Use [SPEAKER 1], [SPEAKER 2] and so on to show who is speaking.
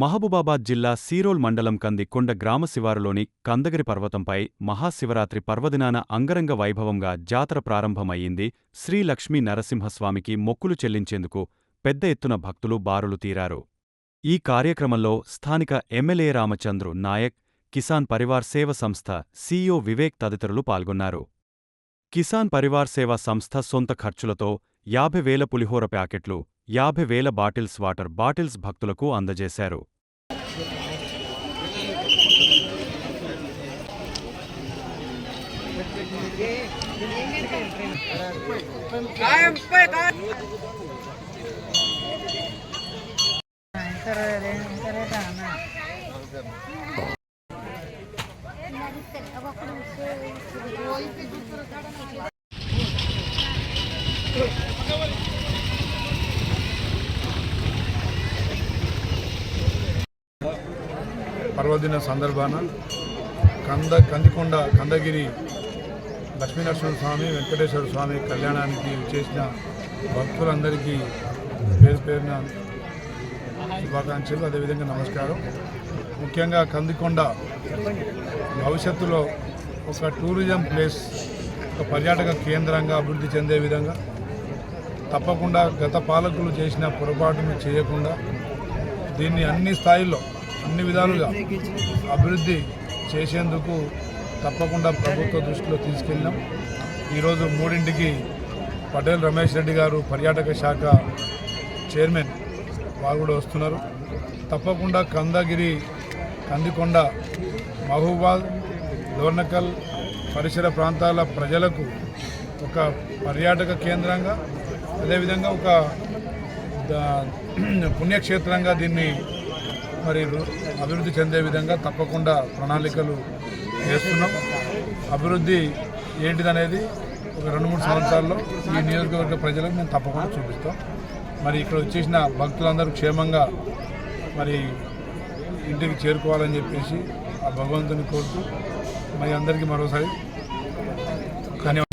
[SPEAKER 1] మహబూబాబాద్ జిల్లా సీరోల్ మండలం కంది కొండ గ్రామ శివారులోని కందగిరి పర్వతంపై మహాశివరాత్రి పర్వదినాన అంగరంగ వైభవంగా జాతర ప్రారంభమయ్యింది. శ్రీ లక్ష్మీ నరసింహస్వామికి మొక్కులు చెల్లించేందుకు పెద్ద ఎత్తున భక్తులు బారులు తీరారు. ఈ కార్యక్రమంలో స్థానిక ఎమ్మెల్యే రామచంద్రు నాయక్ కిసాన్ పరివార్ సేవ సంస్థ సీఈఓ వివేక్ తదితరులు పాల్గొన్నారు. కిసాన్ పరివార్ సేవా సంస్థ సొంత ఖర్చులతో యాభై వేల పులిహోర ప్యాకెట్లు యాభై వేల బాటిల్స్ వాటర్ బాటిల్స్ భక్తులకు అందజేశారు
[SPEAKER 2] Thank you.
[SPEAKER 3] పర్వదిన సందర్భాన కంద కందికొండ కందగిరి లక్ష్మీనరసింహ స్వామి వెంకటేశ్వర స్వామి కళ్యాణానికి చేసిన భక్తులందరికీ పేరు పేరున శుభాకాంక్షలు. అదేవిధంగా నమస్కారం. ముఖ్యంగా కందికొండ భవిష్యత్తులో ఒక టూరిజం ప్లేస్ ఒక పర్యాటక కేంద్రంగా అభివృద్ధి చెందే విధంగా తప్పకుండా గత పాలకులు చేసిన పొరపాటును చేయకుండా దీన్ని అన్ని స్థాయిల్లో అన్ని విధాలుగా అభివృద్ధి చేసేందుకు తప్పకుండా ప్రభుత్వ దృష్టిలో తీసుకెళ్ళాం ఈరోజు మూడింటికి పటేల్ రమేష్ రెడ్డి గారు పర్యాటక శాఖ చైర్మన్ వారు కూడా వస్తున్నారు. తప్పకుండా కందగిరి కందికొండ మహబూబాద్ లోర్నకల్ పరిసర ప్రాంతాల ప్రజలకు ఒక పర్యాటక కేంద్రంగా అదేవిధంగా ఒక పుణ్యక్షేత్రంగా దీన్ని మరి అభివృద్ధి చెందే విధంగా తప్పకుండా ప్రణాళికలు వేస్తున్నాం. అభివృద్ధి ఏంటిదనేది ఒక రెండు మూడు సంవత్సరాల్లో ఈ నియోజకవర్గ ప్రజలకు మేము తప్పకుండా చూపిస్తాం. మరి ఇక్కడ వచ్చేసిన భక్తులందరూ క్షేమంగా మరి ఇంటికి చేరుకోవాలని చెప్పేసి ఆ భగవంతుని కోరుతూ మరి అందరికీ మరోసారి ధన్యవాదాలు.